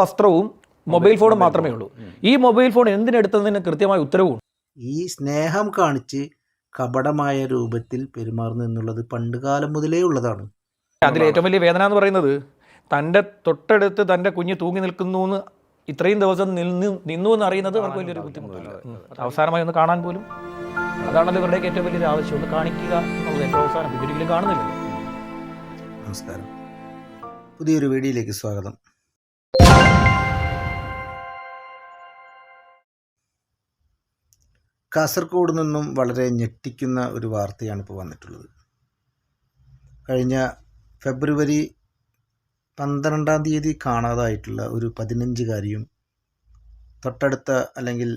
വസ്ത്രവും മൊബൈൽ ഫോണും മാത്രമേ ഉള്ളൂ. ഈ മൊബൈൽ ഫോൺ എന്തിനെടുത്തതിന് കൃത്യമായ ഉത്തരവും ഈ സ്നേഹം കാണിച്ച് കപടമായ രൂപത്തിൽ പെരുമാറുന്നു എന്നുള്ളത് പണ്ടുകാലം മുതലേ ഉള്ളതാണ്. അതിൽ ഏറ്റവും വലിയ വേദന എന്ന് പറയുന്നത് തന്റെ തൊട്ടടുത്ത് തന്റെ കുഞ്ഞ് തൂങ്ങി നിൽക്കുന്നു എന്ന് ഇത്രയും ദിവസം നിന്ന് നിന്നു എന്ന് അറിയുന്നത് അവർക്ക് വലിയൊരു ബുദ്ധിമുട്ടില്ല. അവസാനമായി ഒന്ന് കാണാൻ പോലും. അതാണല്ലോ ഇവരുടെയൊക്കെ ഏറ്റവും വലിയൊരു ആവശ്യം. ഒന്ന് കാണിക്കുക എന്നുള്ളത് ഏറ്റവും അവസാനം. ഇതൊരിക്കലും കാണുന്നില്ല നമസ്കാരം. പുതിയൊരു വീഡിയോയിലേക്ക് സ്വാഗതം. കാസർഗോഡ് നിന്നും വളരെ ഞെട്ടിക്കുന്ന ഒരു വാർത്തയാണ് ഇപ്പോൾ വന്നിട്ടുള്ളത്. കഴിഞ്ഞ ഫെബ്രുവരി പന്ത്രണ്ടാം തീയതി കാണാതായിട്ടുള്ള ഒരു പതിനഞ്ചുകാരിയും തൊട്ടടുത്ത അല്ലെങ്കിൽ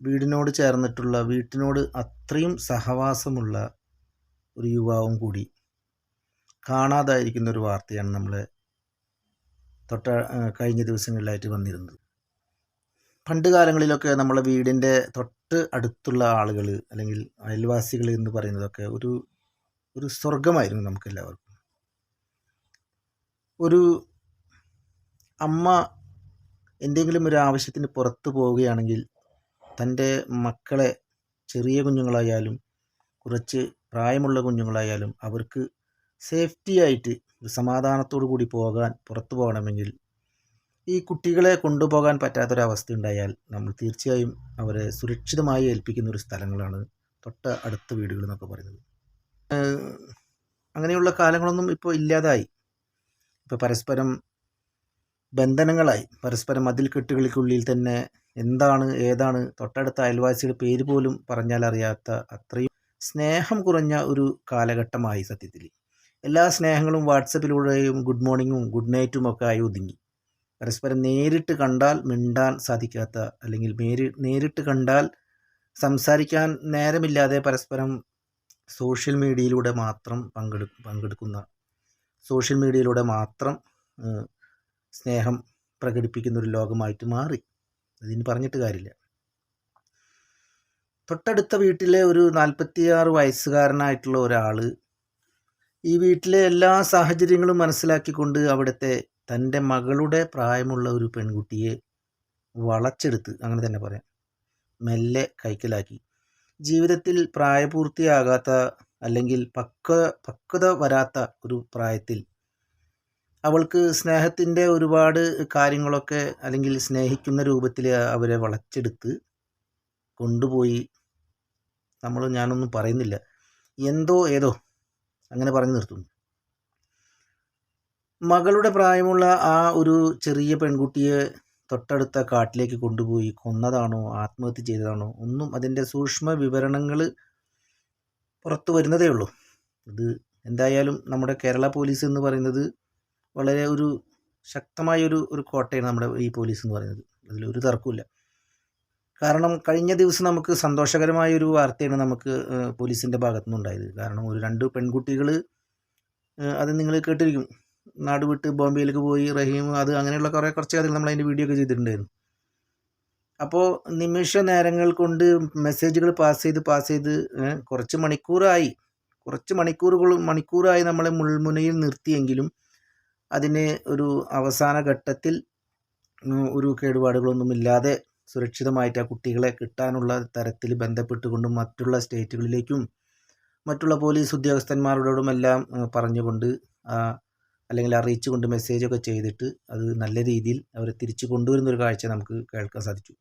വീടിനോട് ചേർന്നിട്ടുള്ള വീട്ടിനോട് അത്രയും സഹവാസമുള്ള ഒരു യുവാവും കൂടി കാണാതായിരിക്കുന്ന ഒരു വാർത്തയാണ് നമ്മൾ തൊട്ട കഴിഞ്ഞ ദിവസങ്ങളിലായിട്ട് വന്നിരുന്നത്. പണ്ട് കാലങ്ങളിലൊക്കെ നമ്മളെ വീടിന്റെ തൊട്ട് അടുത്തുള്ള ആളുകൾ അല്ലെങ്കിൽ അയൽവാസികൾ എന്ന് പറയുന്നതൊക്കെ ഒരു ഒരു സ്വർഗമായിരുന്നു നമുക്കെല്ലാവർക്കും. ഒരു അമ്മ എന്തെങ്കിലും ഒരു ആവശ്യത്തിന് പുറത്തു പോവുകയാണെങ്കിൽ തന്റെ മക്കളെ ചെറിയ കുഞ്ഞുങ്ങളായാലും കുറച്ച് പ്രായമുള്ള കുഞ്ഞുങ്ങളായാലും അവർക്ക് സേഫ്റ്റി ആയിട്ട് സമാധാനത്തോടു കൂടി പോകാൻ പുറത്തു പോകണമെങ്കിൽ ഈ കുട്ടികളെ കൊണ്ടുപോകാൻ പറ്റാത്തൊരവസ്ഥ ഉണ്ടായാൽ നമ്മൾ തീർച്ചയായും അവരെ സുരക്ഷിതമായി ഏൽപ്പിക്കുന്ന ഒരു സ്ഥലങ്ങളാണ് തൊട്ട അടുത്ത വീടുകൾ എന്നൊക്കെ പറയുന്നത്. അങ്ങനെയുള്ള കാലങ്ങളൊന്നും ഇപ്പോൾ ഇല്ലാതായി. ഇപ്പോൾ പരസ്പരം ബന്ധനങ്ങളായി. പരസ്പരം മതിൽ കെട്ടുകൾക്കുള്ളിൽ തന്നെ എന്താണ് ഏതാണ് തൊട്ടടുത്ത അയൽവാസിയുടെ പേര് പോലും പറഞ്ഞാൽ അറിയാത്ത അത്രയും സ്നേഹം കുറഞ്ഞ ഒരു കാലഘട്ടമായി സത്യത്തിൽ. എല്ലാ സ്നേഹങ്ങളും വാട്സപ്പിലൂടെയും ഗുഡ് മോർണിംഗും ഗുഡ് നൈറ്റും ഒക്കെ ആയി ഒതുങ്ങി. പരസ്പരം നേരിട്ട് കണ്ടാൽ മിണ്ടാൻ സാധിക്കാത്ത അല്ലെങ്കിൽ നേരി നേരിട്ട് കണ്ടാൽ സംസാരിക്കാൻ നേരമില്ലാതെ പരസ്പരം സോഷ്യൽ മീഡിയയിലൂടെ മാത്രം പങ്കെടു പങ്കെടുക്കുന്ന സോഷ്യൽ മീഡിയയിലൂടെ മാത്രം സ്നേഹം പ്രകടിപ്പിക്കുന്ന ഒരു ലോകമായിട്ട് മാറി. അതിന് പറഞ്ഞിട്ട് കാര്യമില്ല. തൊട്ടടുത്ത വീട്ടിലെ ഒരു നാൽപ്പത്തിയാറ് വയസ്സുകാരനായിട്ടുള്ള ഒരാൾ ഈ വീട്ടിലെ എല്ലാ സാഹചര്യങ്ങളും മനസ്സിലാക്കിക്കൊണ്ട് അവിടുത്തെ തന്റെ മകളുടെ പ്രായമുള്ള ഒരു പെൺകുട്ടിയെ വളച്ചെടുത്ത് അങ്ങനെ തന്നെ പറയാം മെല്ലെ കൈക്കലാക്കി. ജീവിതത്തിൽ പ്രായപൂർത്തിയാകാത്ത അല്ലെങ്കിൽ പക്വ പക്വത വരാത്ത ഒരു പ്രായത്തിൽ അവൾക്ക് സ്നേഹത്തിന്റെ ഒരുപാട് കാര്യങ്ങളൊക്കെ അല്ലെങ്കിൽ സ്നേഹിക്കുന്ന രൂപത്തിൽ അവരെ വളച്ചെടുത്ത് കൊണ്ടുപോയി. നമ്മൾ ഞാനൊന്നും പറയുന്നില്ല. എന്തോ ഏതോ അങ്ങനെ പറഞ്ഞു നിർത്തുന്നു. മകളുടെ പ്രായമുള്ള ആ ഒരു ചെറിയ പെൺകുട്ടിയെ തൊട്ടടുത്ത കാട്ടിലേക്ക് കൊണ്ടുപോയി കൊന്നതാണോ ആത്മഹത്യ ചെയ്തതാണോ ഒന്നും അതിന്റെ സൂക്ഷ്മ വിവരണങ്ങൾ പുറത്തു വരുന്നതേ ഉള്ളൂ. ഇത് എന്തായാലും നമ്മുടെ കേരള പോലീസ് എന്ന് പറയുന്നത് വളരെ ഒരു ശക്തമായ ഒരു ഒരു കോട്ടയാണ് നമ്മുടെ ഈ പോലീസ് എന്ന് പറയുന്നത്. അതിലൊരു തർക്കമില്ല കാരണം കഴിഞ്ഞ ദിവസം നമുക്ക് സന്തോഷകരമായ ഒരു വാർത്തയാണ് നമുക്ക് പോലീസിന്റെ ഭാഗത്തു നിന്നുണ്ടായത് കാരണം ഒരു രണ്ട് പെൺകുട്ടികൾ അത് നിങ്ങൾ കേട്ടിരിക്കും. നാട് വിട്ട് ബോംബെയിലേക്ക് പോയി റഹീം അത് അങ്ങനെയുള്ള കുറേ കുറച്ച് കാര്യങ്ങൾ നമ്മൾ അതിന്റെ വീഡിയോ ഒക്കെ ചെയ്തിട്ടുണ്ടായിരുന്നു. അപ്പോൾ നിമിഷ നേരങ്ങൾ കൊണ്ട് മെസ്സേജുകൾ പാസ് ചെയ്ത് പാസ് ചെയ്ത് കുറച്ച് മണിക്കൂറായി കുറച്ച് മണിക്കൂറുകൾ മണിക്കൂറായി നമ്മളെ മുൾമുനയിൽ നിർത്തിയെങ്കിലും അതിന് ഒരു അവസാന ഘട്ടത്തിൽ ഒരു കേടുപാടുകളൊന്നുമില്ലാതെ സുരക്ഷിതമായിട്ട് ആ കുട്ടികളെ കിട്ടാനുള്ള തരത്തിൽ ബന്ധപ്പെട്ടുകൊണ്ടും മറ്റുള്ള സ്റ്റേറ്റുകളിലേക്കും മറ്റുള്ള പോലീസ് ഉദ്യോഗസ്ഥന്മാരോടുമെല്ലാം പറഞ്ഞുകൊണ്ട് അല്ലെങ്കിൽ അറിയിച്ചുകൊണ്ട് മെസ്സേജൊക്കെ ചെയ്തിട്ട് അത് നല്ല രീതിയിൽ അവരെ തിരിച്ചു കൊണ്ടുവരുന്ന ഒരു കാഴ്ച നമുക്ക് കേൾക്കാൻ സാധിച്ചു.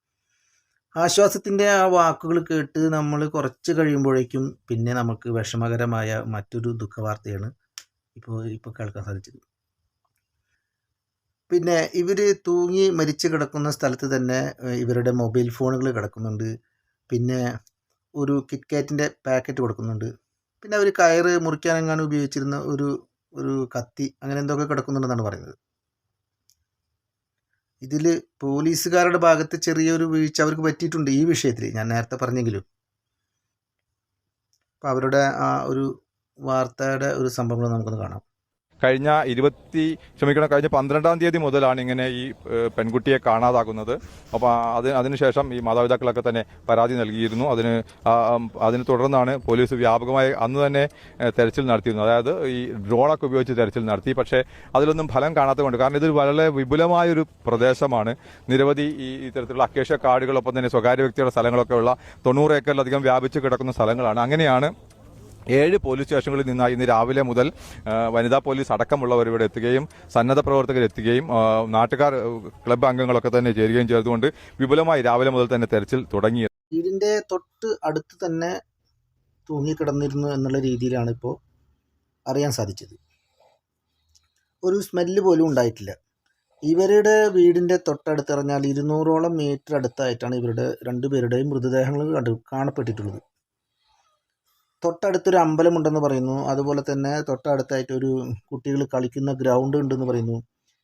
ആശ്വാസത്തിന്റെ ആ വാക്കുകൾ കേട്ട് നമ്മൾ കുറച്ച് കഴിയുമ്പോഴേക്കും പിന്നെ നമുക്ക് വിഷമകരമായ മറ്റൊരു ദുഃഖവാർത്തയാണ് ഇപ്പോൾ ഇപ്പോൾ കേൾക്കാൻ സാധിച്ചത്. പിന്നെ ഇവർ തൂങ്ങി മരിച്ചു കിടക്കുന്ന സ്ഥലത്ത് തന്നെ ഇവരുടെ മൊബൈൽ ഫോണുകൾ കിടക്കുന്നുണ്ട്. പിന്നെ ഒരു കിറ്റ്കാറ്റിന്റെ പാക്കറ്റ് കൊടുക്കുന്നുണ്ട്. പിന്നെ അവർ കയറ് മുറിക്കാനെങ്ങാനും ഉപയോഗിച്ചിരുന്ന ഒരു ഒരു കത്തി അങ്ങനെ എന്തൊക്കെ കിടക്കുന്നുണ്ടെന്നാണ് പറയുന്നത്. ഇതിൽ പോലീസുകാരുടെ ഭാഗത്ത് ചെറിയൊരു വീഴ്ച അവർക്ക് പറ്റിയിട്ടുണ്ട് ഈ വിഷയത്തിൽ ഞാൻ നേരത്തെ പറഞ്ഞെങ്കിലും. അപ്പോൾ അവരുടെ ആ ഒരു വാർത്തയുടെ ഒരു സംഭവങ്ങൾ നമുക്കൊന്ന് കാണാം. കഴിഞ്ഞ ഇരുപത്തി ക്ഷമിക്കണം കഴിഞ്ഞ പന്ത്രണ്ടാം തീയതി മുതലാണ് ഇങ്ങനെ ഈ പെൺകുട്ടിയെ കാണാതാകുന്നത്. അപ്പോൾ അത് അതിനുശേഷം ഈ മാതാപിതാക്കളൊക്കെ തന്നെ പരാതി നൽകിയിരുന്നു. അതിന് അതിനെ തുടർന്നാണ് പോലീസ് വ്യാപകമായി അന്ന് തന്നെ തെരച്ചിൽ നടത്തിയിരുന്നത് അതായത് ഈ ഡ്രോണൊക്കെ ഉപയോഗിച്ച് തെരച്ചിൽ നടത്തി. പക്ഷേ അതിലൊന്നും ഫലം കാണാത്തതുകൊണ്ട് കാരണം ഇതൊരു വളരെ വിപുലമായൊരു പ്രദേശമാണ്. നിരവധി ഈ ഇത്തരത്തിലുള്ള അക്കേഷ്യ കാടുകളൊപ്പം തന്നെ സ്വകാര്യ വ്യക്തികളുടെ സ്ഥലങ്ങളൊക്കെ ഉള്ള തൊണ്ണൂറ് ഏക്കറിലധികം വ്യാപിച്ച് കിടക്കുന്ന സ്ഥലങ്ങളാണ്. അങ്ങനെയാണ് ഏഴ് പോലീസ് സ്റ്റേഷനുകളിൽ നിന്നായി ഇന്ന് രാവിലെ മുതൽ വനിതാ പോലീസ് അടക്കമുള്ളവർ ഇവിടെ എത്തുകയും സന്നദ്ധ പ്രവർത്തകർ എത്തുകയും നാട്ടുകാർ ക്ലബ്ബ് അംഗങ്ങളൊക്കെ തന്നെ ചേരുകയും ചെയ്തുകൊണ്ട് വിപുലമായി രാവിലെ മുതൽ തന്നെ തെരച്ചിൽ തുടങ്ങി. വീടിന്റെ തൊട്ട് അടുത്ത് തന്നെ തൂങ്ങിക്കിടന്നിരുന്നു എന്നുള്ള രീതിയിലാണ് ഇപ്പോൾ അറിയാൻ സാധിച്ചത്. ഒരു സ്മെല്ല് പോലും ഉണ്ടായിട്ടില്ല. ഇവരുടെ വീടിന്റെ തൊട്ടടുത്ത് പറഞ്ഞാൽ ഇരുന്നൂറോളം മീറ്റർ അടുത്തായിട്ടാണ് ഇവരുടെ രണ്ടുപേരുടെയും മൃതദേഹങ്ങൾ കണ്ടു കാണപ്പെട്ടിട്ടുള്ളത്. തൊട്ടടുത്തൊരു അമ്പലമുണ്ടെന്ന് പറയുന്നു. അതുപോലെ തന്നെ തൊട്ടടുത്തായിട്ട് ഒരു കുട്ടികൾ കളിക്കുന്ന ഗ്രൗണ്ട് ഉണ്ടെന്ന് പറയുന്നു.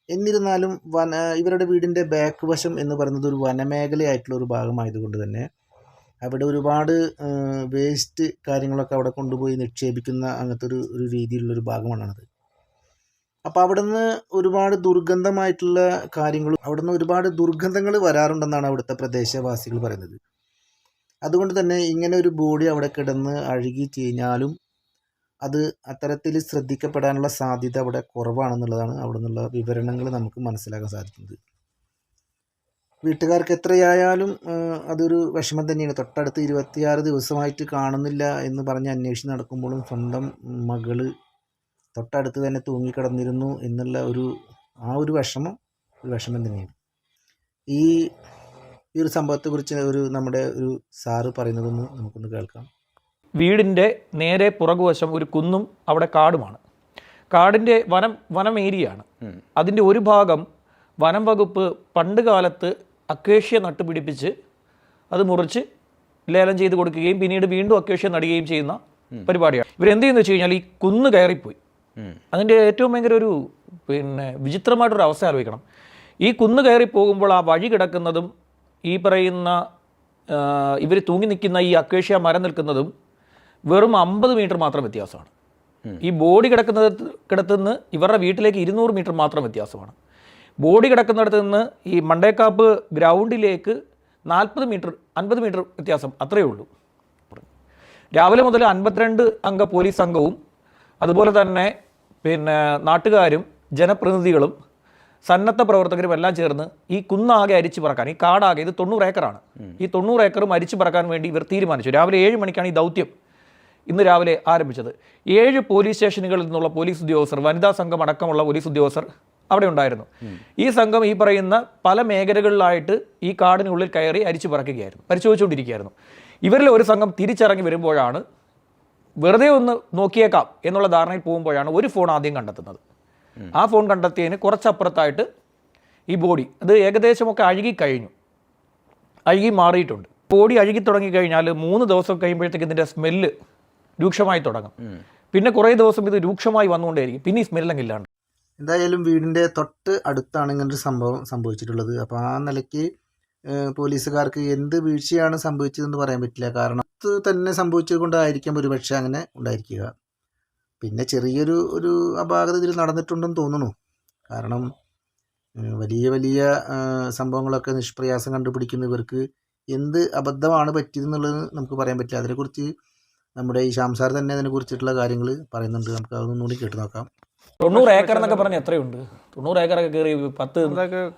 എന്നിരുന്നാലും വന ഇവരുടെ വീടിന്റെ ബാക്ക് വശം എന്ന് പറയുന്നത് ഒരു വനമേഖലയായിട്ടുള്ള ഒരു ഭാഗമായതുകൊണ്ട് തന്നെ അവിടെ ഒരുപാട് വേസ്റ്റ് കാര്യങ്ങളൊക്കെ അവിടെ കൊണ്ടുപോയി നിക്ഷേപിക്കുന്ന അങ്ങനത്തെ ഒരു ഒരു രീതിയിലുള്ളൊരു ഭാഗമാണത്. അപ്പോൾ നിന്ന് ഒരുപാട് ദുർഗന്ധമായിട്ടുള്ള കാര്യങ്ങളും അവിടെ നിന്ന് ഒരുപാട് ദുർഗന്ധങ്ങൾ വരാറുണ്ടെന്നാണ് അവിടുത്തെ പ്രദേശവാസികൾ പറയുന്നത്. അതുകൊണ്ട് തന്നെ ഇങ്ങനെ ഒരു ബോഡി അവിടെ കിടന്ന് അഴുകി ചീഞ്ഞാലും അത് അത്തരത്തിൽ ശ്രദ്ധിക്കപ്പെടാനുള്ള സാധ്യത അവിടെ കുറവാണെന്നുള്ളതാണ് അവിടെ നിന്നുള്ള വിവരണങ്ങൾ നമുക്ക് മനസ്സിലാക്കാൻ സാധിക്കുന്നത്. വീട്ടുകാർക്ക് എത്രയായാലും അതൊരു വിഷമം തന്നെയാണ്. തൊട്ടടുത്ത് ഇരുപത്തിയാറ് ദിവസമായിട്ട് കാണുന്നില്ല എന്ന് പറഞ്ഞ് അന്വേഷിച്ച് നടക്കുമ്പോഴും സ്വന്തം മകൾ തൊട്ടടുത്ത് തന്നെ തൂങ്ങിക്കിടന്നിരുന്നു എന്നുള്ള ഒരു ആ ഒരു വിഷമം ഒരു വിഷമം തന്നെയാണ്. ഈ ഈ ഒരു സംഭവത്തെക്കുറിച്ച് ഒരു നമ്മുടെ ഒരു സാറ് പറയുന്നതൊന്ന് നമുക്കൊന്ന് കേൾക്കാം. വീടിന്റെ നേരെ പുറകുവശം ഒരു കുന്നും അവിടെ കാടുമാണ്. കാടിന്റെ വനം വനം ഏരിയയാണ്. അതിന്റെ ഒരു ഭാഗം വനം വകുപ്പ് പണ്ട് കാലത്ത് അക്കേഷ്യ നട്ടുപിടിപ്പിച്ച് അത് മുറിച്ച് ലേലം ചെയ്ത് കൊടുക്കുകയും പിന്നീട് വീണ്ടും അക്കേഷ്യ നടുകയും ചെയ്യുന്ന പരിപാടിയാണ്. ഇവരെന്ത് ചെയ്യുന്നു വെച്ച് കഴിഞ്ഞാൽ ഈ കുന്ന് കയറിപ്പോയി. അതിന്റെ ഏറ്റവും ഭയങ്കര ഒരു പിന്നെ വിചിത്രമായിട്ടൊരു അവസ്ഥ ആലോചിക്കണം. ഈ കുന്ന് കയറി പോകുമ്പോൾ ആ വഴി കിടക്കുന്നതും ഈ പറയുന്ന ഇവർ തൂങ്ങി നിൽക്കുന്ന ഈ അക്വേഷ്യ മരം നിൽക്കുന്നതും വെറും അമ്പത് മീറ്റർ മാത്രം വ്യത്യാസമാണ്. ഈ ബോഡി കിടക്കുന്നത് കിടത്തുനിന്ന് ഇവരുടെ വീട്ടിലേക്ക് ഇരുന്നൂറ് മീറ്റർ മാത്രം വ്യത്യാസമാണ്. ബോഡി കിടക്കുന്നിടത്ത് നിന്ന് ഈ മണ്ടേക്കാപ്പ് ഗ്രൗണ്ടിലേക്ക് നാൽപ്പത് മീറ്റർ അൻപത് മീറ്റർ വ്യത്യാസം അത്രയേ ഉള്ളൂ. രാവിലെ മുതൽ അൻപത്തിരണ്ട് അംഗ പോലീസ് സംഘവും അതുപോലെ തന്നെ പിന്നെ നാട്ടുകാരും ജനപ്രതിനിധികളും സന്നദ്ധ പ്രവർത്തകരും എല്ലാം ചേർന്ന് ഈ കുന്നാകെ അരിച്ചു പറക്കാൻ ഈ കാടാകെ ഇത് തൊണ്ണൂറ് ഏക്കറാണ്. ഈ തൊണ്ണൂറ് ഏക്കറും അരിച്ചു പറക്കാൻ വേണ്ടി ഇവർ തീരുമാനിച്ചു. രാവിലെ ഏഴ് മണിക്കാണ് ഈ ദൗത്യം ഇന്ന് രാവിലെ ആരംഭിച്ചത്. ഏഴ് പോലീസ് സ്റ്റേഷനുകളിൽ നിന്നുള്ള പോലീസ് ഉദ്യോഗസ്ഥർ വനിതാ സംഘം അടക്കമുള്ള പോലീസ് ഉദ്യോഗസ്ഥർ അവിടെ ഉണ്ടായിരുന്നു. ഈ സംഘം ഈ പറയുന്ന പല മേഖലകളിലായിട്ട് ഈ കാടിനുള്ളിൽ കയറി അരിച്ചു പറക്കുകയായിരുന്നു പരിശോധിച്ചുകൊണ്ടിരിക്കുകയായിരുന്നു. ഇവരിൽ ഒരു സംഘം തിരിച്ചിറങ്ങി വരുമ്പോഴാണ് വെറുതെ ഒന്ന് നോക്കിയേക്കാം എന്നുള്ള ധാരണയിൽ പോകുമ്പോഴാണ് ഒരു ഫോൺ ആദ്യം കണ്ടെത്തുന്നത്. ആ ഫോൺ കണ്ടെത്തിയതിന് കുറച്ചപ്പുറത്തായിട്ട് ഈ ബോഡി അത് ഏകദേശമൊക്കെ അഴുകി കഴിഞ്ഞു. അഴുകി മാറിയിട്ടുണ്ട്. ബോഡി അഴുകി തുടങ്ങിക്കഴിഞ്ഞാൽ മൂന്ന് ദിവസം കഴിയുമ്പോഴത്തേക്ക് ഇതിന്റെ സ്മെല്ല് രൂക്ഷമായി തുടങ്ങും. പിന്നെ കുറേ ദിവസം ഇത് രൂക്ഷമായി വന്നുകൊണ്ടേയിരിക്കും. പിന്നെ ഈ സ്മെല്ലങ്ങ് ഇല്ലാണ്ട്. എന്തായാലും വീടിന്റെ തൊട്ട് അടുത്താണ് ഇങ്ങനൊരു സംഭവം സംഭവിച്ചിട്ടുള്ളത്. അപ്പോൾ ആ നിലയ്ക്ക് പോലീസുകാർക്ക് എന്ത് വീഴ്ചയാണ് സംഭവിച്ചതെന്ന് പറയാൻ പറ്റില്ല. കാരണം ഇത് തന്നെ സംഭവിച്ചത് കൊണ്ടായിരിക്കാം ഒരുപക്ഷെ അങ്ങനെ ഉണ്ടായിരിക്കുക. പിന്നെ ചെറിയൊരു ഒരു അപാകത ഇതിൽ നടന്നിട്ടുണ്ടെന്ന് തോന്നുന്നു. കാരണം വലിയ വലിയ സംഭവങ്ങളൊക്കെ നിഷ്പ്രയാസം കണ്ടുപിടിക്കുന്ന ഇവർക്ക് എന്ത് അബദ്ധമാണ് പറ്റിയതെന്നുള്ളത് നമുക്ക് പറയാൻ പറ്റില്ല. അതിനെക്കുറിച്ച് നമ്മുടെ ഈ ശാംസാർ തന്നെ അതിനെക്കുറിച്ചിട്ടുള്ള കാര്യങ്ങൾ പറയുന്നുണ്ട്. നമുക്ക് അതൊന്നുകൂടി കേട്ട് നോക്കാം. തൊണ്ണൂറ് ഏക്കർ എന്നൊക്കെ പറഞ്ഞ എത്രയുണ്ട്? തൊണ്ണൂറ് ഏക്കറൊക്കെ കയറി പത്ത്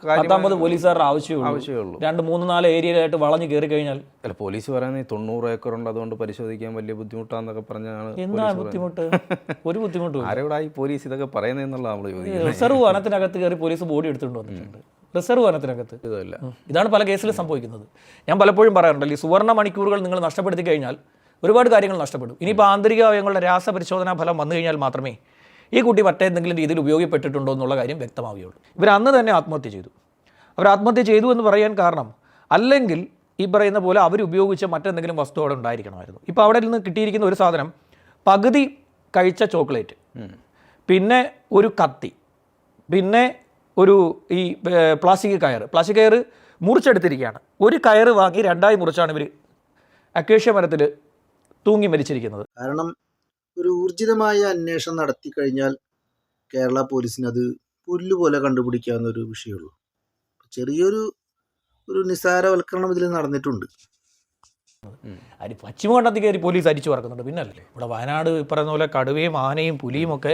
പത്തൊമ്പത് പോലീസുകാരുടെ ആവശ്യമുള്ളൂ രണ്ട് മൂന്ന് നാല് ഏരിയയിലായിട്ട് വളഞ്ഞു കയറി കഴിഞ്ഞാൽ അല്ല പോലീസ് പറയുന്നത് തൊണ്ണൂറ് ഏക്കർ ഉണ്ട് അതുകൊണ്ട് പരിശോധിക്കാൻ വലിയ ബുദ്ധിമുട്ടാന്നൊക്കെ പറഞ്ഞാണ് എന്താ ബുദ്ധിമുട്ട്? ഒരു ബുദ്ധിമുട്ടും ആരോടാ ഈ പോലീസ് ഇതൊക്കെ പറയുന്നതെന്നുള്ള നമ്മൾ ചോദിക്കുന്നത്? റിസർവ് വനത്തിനകത്ത് കയറി പോലീസ് ബോഡി എടുത്തുകൊണ്ട് വന്നിട്ടുണ്ട്. റിസർവ് വനത്തിനകത്ത്. ഇതല്ല ഇതാണ് പല കേസിലും സംഭവിക്കുന്നത്. ഞാൻ പലപ്പോഴും പറയാറുണ്ടല്ലോ ഈ സുവർണ മണിക്കൂറുകൾ നിങ്ങൾ നഷ്ടപ്പെടുത്തി കഴിഞ്ഞാൽ ഒരുപാട് കാര്യങ്ങൾ നഷ്ടപ്പെടും. ഇനിയിപ്പോൾ ആന്തരിക അവയവങ്ങളുടെ രാസപരിശോധനാ ഫലം വന്നു കഴിഞ്ഞാൽ മാത്രമേ ഈ കുട്ടി മറ്റേതെങ്കിലും രീതിയിൽ ഉപയോഗപ്പെട്ടിട്ടുണ്ടോ എന്നുള്ള കാര്യം വ്യക്തമാവുകയുള്ളൂ. ഇവർ അന്ന് തന്നെ ആത്മഹത്യ ചെയ്തു. അവർ ആത്മഹത്യ ചെയ്തു എന്ന് പറയാൻ കാരണം അല്ലെങ്കിൽ ഈ പറയുന്ന പോലെ അവർ ഉപയോഗിച്ച മറ്റെന്തെങ്കിലും വസ്തു അവിടെ ഉണ്ടായിരിക്കണമായിരുന്നു. ഇപ്പോൾ അവിടെ നിന്ന് കിട്ടിയിരിക്കുന്ന ഒരു സാധനം പകുതി കഴിച്ച ചോക്ലേറ്റ് പിന്നെ ഒരു കത്തി പിന്നെ ഒരു ഈ പ്ലാസ്റ്റിക് കയർ. പ്ലാസ്റ്റിക് കയർ മുറിച്ചെടുത്തിരിക്കുകയാണ്. ഒരു കയർ വാങ്ങി രണ്ടായി മുറിച്ചാണ് ഇവർ അക്വേഷ്യ മരത്തിൽ തൂങ്ങി മരിച്ചിരിക്കുന്നത്. കാരണം ഒരു ഊർജിതമായ അന്വേഷണം നടത്തി കഴിഞ്ഞാൽ കേരള പോലീസിന് അത് പുല്ലുപോലെ കണ്ടുപിടിക്കാവുന്ന ഒരു വിഷയമുള്ളൂ. ചെറിയൊരു ഒരു നിസ്സാരവൽക്കരണം ഇതിൽ നടന്നിട്ടുണ്ട്. അരി പശ്ചിമഘട്ടത്തിൽ കയറി പോലീസ് അരിച്ചു പറക്കുന്നുണ്ട്. പിന്നല്ലേ? ഇവിടെ വയനാട് പറയുന്ന പോലെ കടുവയും ആനയും പുലിയും ഒക്കെ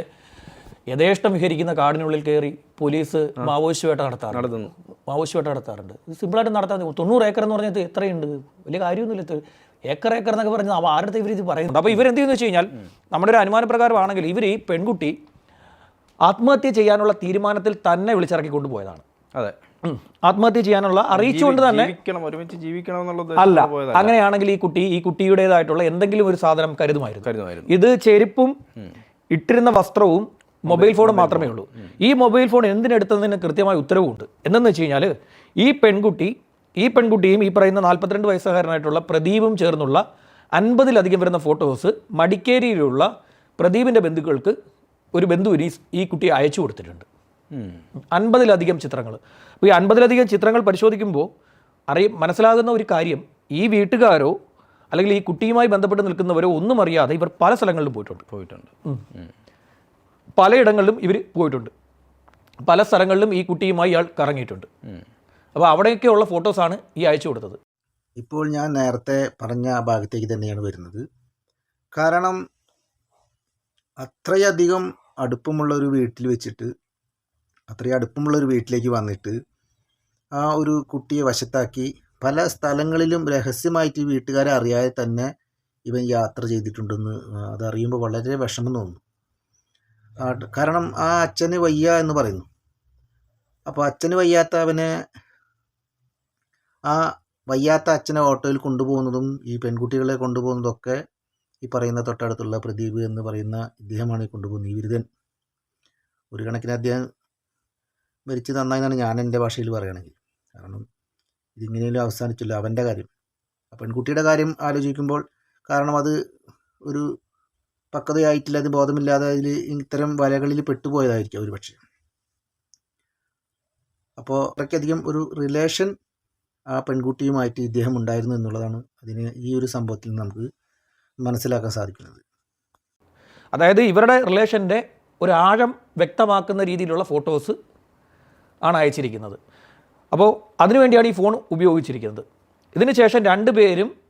യഥേഷ്ടം വിഹരിക്കുന്ന കാടിനുള്ളിൽ കയറി പോലീസ് മാവോയിസ്റ്റ് വേട്ട നടത്താറുണ്ട്. നടത്തുന്നു. മാവോയിസ്റ്റ് വേട്ട നടത്താറുണ്ട്. ഇത് സിമ്പിളായിട്ട് നടത്താൻ തൊണ്ണൂറ് ഏക്കർ എന്ന് പറഞ്ഞത് എത്രയുണ്ട്? വലിയ കാര്യമൊന്നുമില്ല. ഏക്കർ ഏക്കർ എന്നൊക്കെ പറഞ്ഞാൽ അവ ആരുടെ ഇവർ ഇത് പറയുന്നത്? അപ്പോൾ ഇവരെന്ത് ചെയ്യുന്നു വെച്ച് കഴിഞ്ഞാൽ നമ്മുടെ ഒരു അനുമാനപ്രകാരമാണെങ്കിൽ ഇവർ ഈ പെൺകുട്ടി ആത്മഹത്യ ചെയ്യാനുള്ള തീരുമാനത്തിൽ തന്നെ വിളിച്ചിറക്കി കൊണ്ടുപോയതാണ്. അതെ. ആത്മഹത്യ ചെയ്യാനുള്ള അറിയിച്ചുകൊണ്ട് തന്നെ ഒരുമിച്ച് ജീവിക്കണം എന്നുള്ള അല്ല അങ്ങനെയാണെങ്കിൽ ഈ കുട്ടി ഈ കുട്ടിയുടേതായിട്ടുള്ള എന്തെങ്കിലും ഒരു സാധനം കരുതുമായിരുന്നു. കരുതുമായിരുന്നു. ഇത് ചെരുപ്പും ഇട്ടിരുന്ന വസ്ത്രവും മൊബൈൽ ഫോണും മാത്രമേ ഉള്ളൂ. ഈ മൊബൈൽ ഫോൺ എന്തിനെടുത്തതിന് കൃത്യമായ ഉത്തരവുമുണ്ട് എന്തെന്ന് വെച്ച് കഴിഞ്ഞാൽ ഈ പെൺകുട്ടി ഈ പെൺകുട്ടിയും ഈ പറയുന്ന നാൽപ്പത്തിരണ്ട് വയസ്സുകാരനായിട്ടുള്ള പ്രദീപും ചേർന്നുള്ള അൻപതിലധികം വരുന്ന ഫോട്ടോസ് മടിക്കേരിയിലുള്ള പ്രദീപിന്റെ ബന്ധുക്കൾക്ക് ഒരു ബന്ധുവിന് ഈ- കുട്ടിയെ അയച്ചു കൊടുത്തിട്ടുണ്ട്. അൻപതിലധികം ചിത്രങ്ങൾ. അപ്പോൾ ഈ അൻപതിലധികം ചിത്രങ്ങൾ പരിശോധിക്കുമ്പോൾ അറിയ മനസ്സിലാകുന്ന ഒരു കാര്യം ഈ വീട്ടുകാരോ അല്ലെങ്കിൽ ഈ കുട്ടിയുമായി ബന്ധപ്പെട്ട് നിൽക്കുന്നവരോ ഒന്നും അറിയാതെ ഇവർ പല സ്ഥലങ്ങളിലും പോയിട്ടുണ്ട്. പോയിട്ടുണ്ട്. പലയിടങ്ങളിലും ഇവർ പോയിട്ടുണ്ട്. പല സ്ഥലങ്ങളിലും ഈ കുട്ടിയുമായി ഇയാൾ കറങ്ങിയിട്ടുണ്ട്. അപ്പോൾ അവിടെയൊക്കെയുള്ള ഫോട്ടോസാണ് ഈ അയച്ചു കൊടുത്തത്. ഇപ്പോൾ ഞാൻ നേരത്തെ പറഞ്ഞ ഭാഗത്തേക്ക് തന്നെയാണ് വരുന്നത്. കാരണം അത്രയധികം അടുപ്പമുള്ള ഒരു വീട്ടിൽ വെച്ചിട്ട് അത്രയും അടുപ്പമുള്ള ഒരു വീട്ടിലേക്ക് വന്നിട്ട് ആ ഒരു കുട്ടിയെ വശത്താക്കി പല സ്ഥലങ്ങളിലും രഹസ്യമായിട്ട് വീട്ടുകാരെ അറിയാതെ തന്നെ ഇവൻ യാത്ര ചെയ്തിട്ടുണ്ടെന്ന് അതറിയുമ്പോൾ വളരെ വിഷമം തോന്നുന്നു കാരണം ആ അച്ഛന് വയ്യ എന്ന് പറയുന്നു. അപ്പോൾ അച്ഛന് വയ്യാത്ത അവനെ ആ വയ്യാത്ത അച്ഛനെ ഓട്ടോയിൽ കൊണ്ടുപോകുന്നതും ഈ പെൺകുട്ടികളെ കൊണ്ടുപോകുന്നതൊക്കെ ഈ പറയുന്ന തൊട്ടടുത്തുള്ള പ്രദീപ് എന്ന് പറയുന്ന ഇദ്ദേഹമാണ് ഈ കൊണ്ടുപോകുന്നത് ഈ ബിരുദൻ ഒരു കണക്കിന് അദ്ദേഹം മരിച്ച് നന്നായി ഞാൻ എന്റെ ഭാഷയിൽ പറയുകയാണെങ്കിൽ. കാരണം ഇതിങ്ങനെയും അവസാനിച്ചില്ല അവന്റെ കാര്യം. ആ പെൺകുട്ടിയുടെ കാര്യം ആലോചിക്കുമ്പോൾ കാരണം അത് ഒരു പക്വതയായിട്ടില്ല അത് ബോധമില്ലാതെ അതിൽ ഇത്തരം വലകളിൽ പെട്ടുപോയതായിരിക്കും ഒരു പക്ഷേ അപ്പോൾ അത്രയ്ക്കധികം ഒരു റിലേഷൻ ആ പെൺകുട്ടിയുമായിട്ട് ഇദ്ദേഹം ഉണ്ടായിരുന്നു എന്നുള്ളതാണ് അതിന് ഈ ഒരു സംഭവത്തിൽ നമുക്ക് മനസ്സിലാക്കാൻ സാധിക്കുന്നത്. അതായത് ഇവരുടെ റിലേഷന്റെ ഒരു ആഴം വ്യക്തമാക്കുന്ന രീതിയിലുള്ള ഫോട്ടോസ് ആണ് അയച്ചിരിക്കുന്നത്. അപ്പോൾ അതിനുവേണ്ടിയാണ് ഈ ഫോൺ ഉപയോഗിച്ചിരിക്കുന്നത്. ഇതിനുശേഷം രണ്ടുപേരും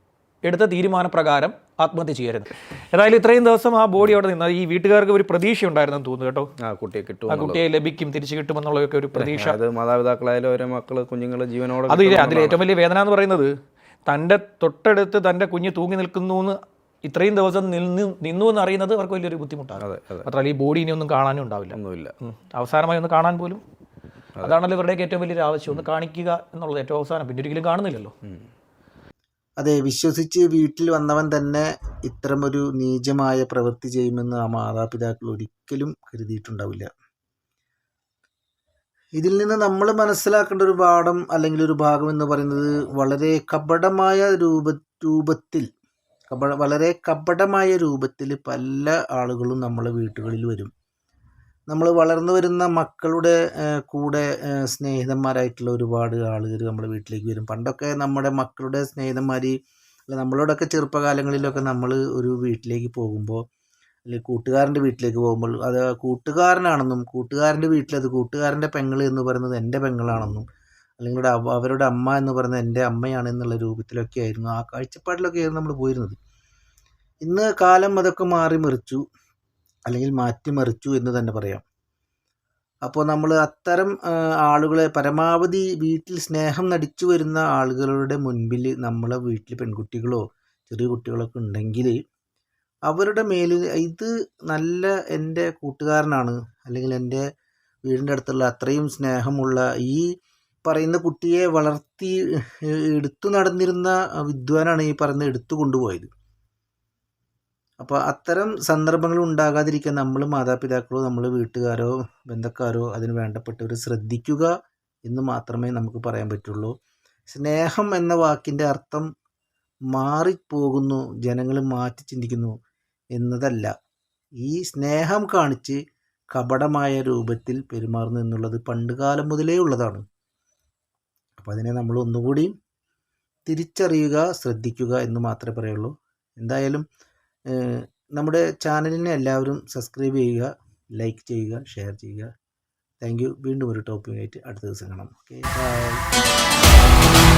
എടുത്ത തീരുമാനപ്രകാരം ആത്മഹത്യ ചെയ്യരുത്. ഏതായാലും ഇത്രയും ദിവസം ആ ബോഡി അവിടെ നിന്ന് ഈ വീട്ടുകാർക്ക് ഒരു പ്രതീക്ഷ ഉണ്ടായിരുന്നെന്ന് തോന്നുന്നു കേട്ടോ. ആ കുട്ടിയെ കിട്ടും ആ കുട്ടിയെ ലഭിക്കും തിരിച്ചു കിട്ടുമെന്നുള്ളതൊക്കെ ഒരു പ്രതീക്ഷ. അത് മാതാപിതാക്കളായാലും ഓരോ മക്കൾ കുഞ്ഞുങ്ങളെ ജീവനോടെ അത് അതിൽ ഏറ്റവും വലിയ വേദന എന്ന് പറയുന്നത് തന്റെ തൊട്ടടുത്ത് തന്റെ കുഞ്ഞ് തൂങ്ങി നിൽക്കുന്നു എന്ന് ഇത്രയും ദിവസം നിന്ന് നിന്നു എന്ന് അറിയുന്നത് അവർക്ക് വലിയൊരു ബുദ്ധിമുട്ടാണ്. മാത്രമല്ല ഈ ബോഡി ഇനി ഒന്നും കാണാനും ഉണ്ടാവില്ല. ഒന്നുമില്ല. അവസാനമായി ഒന്ന് കാണാൻ പോലും. അതാണല്ലോ ഇവരുടെയൊക്കെ ഏറ്റവും വലിയൊരു ആവശ്യം. ഒന്ന് കാണിക്കുക എന്നുള്ളത് ഏറ്റവും അവസാനം. പിന്നെ ഒരിക്കലും കാണുന്നില്ലല്ലോ. അതെ വിശ്വസിച്ച് വീട്ടിൽ വന്നവൻ തന്നെ ഇത്തരമൊരു നീചമായ പ്രവൃത്തി ചെയ്യുമെന്ന് ആ മാതാപിതാക്കൾ ഒരിക്കലും കരുതിയിട്ടുണ്ടാവില്ല. ഇതിൽ നിന്ന് നമ്മൾ മനസ്സിലാക്കേണ്ട ഒരു പാഠം അല്ലെങ്കിൽ ഒരു ഭാഗം എന്ന് പറയുന്നത് വളരെ കപടമായ രൂപ രൂപത്തിൽ വളരെ കപടമായ രൂപത്തിൽ പല ആളുകളും നമ്മളെ വീട്ടുകളിൽ വരും. നമ്മൾ വളർന്നു വരുന്ന മക്കളുടെ കൂടെ സ്നേഹിതന്മാരായിട്ടുള്ള ഒരുപാട് ആളുകൾ നമ്മുടെ വീട്ടിലേക്ക് വരും. പണ്ടൊക്കെ നമ്മുടെ മക്കളുടെ സ്നേഹിതന്മാർ നമ്മളോടൊക്കെ ചെറുപ്പകാലങ്ങളിലൊക്കെ നമ്മൾ ഒരു വീട്ടിലേക്ക് പോകുമ്പോൾ അല്ലെങ്കിൽ കൂട്ടുകാരന്റെ വീട്ടിലേക്ക് പോകുമ്പോൾ അത് കൂട്ടുകാരനാണെന്നും കൂട്ടുകാരന്റെ വീട്ടിലത് കൂട്ടുകാരന്റെ പെങ്ങൾ എന്ന് പറയുന്നത് എന്റെ പെങ്ങളാണെന്നും അല്ലെങ്കിൽ അവരുടെ അമ്മ എന്ന് പറയുന്നത് എന്റെ അമ്മയാണ് എന്നുള്ള രൂപത്തിലൊക്കെ ആയിരുന്നു ആ കാഴ്ചപ്പാടിലൊക്കെ ആയിരുന്നു നമ്മൾ പോയിരുന്നത്. ഇന്ന് കാലം അതൊക്കെ മാറി മറിച്ചു. അല്ലെങ്കിൽ മാറ്റിമറിച്ചു എന്ന് തന്നെ പറയാം. അപ്പോൾ നമ്മൾ അത്തരം ആളുകളെ പരമാവധി വീട്ടിൽ സ്നേഹം നടിച്ചു വരുന്ന ആളുകളുടെ മുൻപിൽ നമ്മളെ വീട്ടിൽ പെൺകുട്ടികളോ ചെറിയ കുട്ടികളൊക്കെ ഉണ്ടെങ്കിൽ അവരുടെ മേലിൽ ഇത് നല്ല എന്റെ കൂട്ടുകാരനാണ് അല്ലെങ്കിൽ എന്റെ വീടിന്റെ അടുത്തുള്ള അത്രയും സ്നേഹമുള്ള ഈ പറയുന്ന കുട്ടിയെ വളർത്തി എടുത്തു നടന്നിരുന്ന വിദ്വാനാണ് ഈ പറയുന്ന എടുത്തു കൊണ്ടുപോയത്. അപ്പോൾ അത്തരം സന്ദർഭങ്ങൾ ഉണ്ടാകാതിരിക്കാൻ നമ്മൾ മാതാപിതാക്കളോ നമ്മൾ വീട്ടുകാരോ ബന്ധക്കാരോ അതിന് വേണ്ടപ്പെട്ടവർ ശ്രദ്ധിക്കുക എന്ന് മാത്രമേ നമുക്ക് പറയാൻ പറ്റുള്ളൂ. സ്നേഹം എന്ന വാക്കിന്റെ അർത്ഥം മാറിപ്പോകുന്നു ജനങ്ങൾ മാറ്റി ചിന്തിക്കുന്നു എന്നതല്ല. ഈ സ്നേഹം കാണിച്ച് കപടമായ രൂപത്തിൽ പെരുമാറുന്നു എന്നുള്ളത് പണ്ടുകാലം മുതലേ ഉള്ളതാണ്. അപ്പോൾ അതിനെ നമ്മൾ ഒന്നുകൂടി തിരിച്ചറിയുക ശ്രദ്ധിക്കുക എന്ന് മാത്രമേ പറയുള്ളൂ. എന്തായാലും നമ്മുടെ ചാനലിനെ എല്ലാവരും സബ്സ്ക്രൈബ് ചെയ്യുക ലൈക്ക് ചെയ്യുക ഷെയർ ചെയ്യുക. Thank you. വീണ്ടും ഒരു ടോപ്പിക്കായിട്ട് അടുത്ത ദിവസം കാണാം. Okay bye.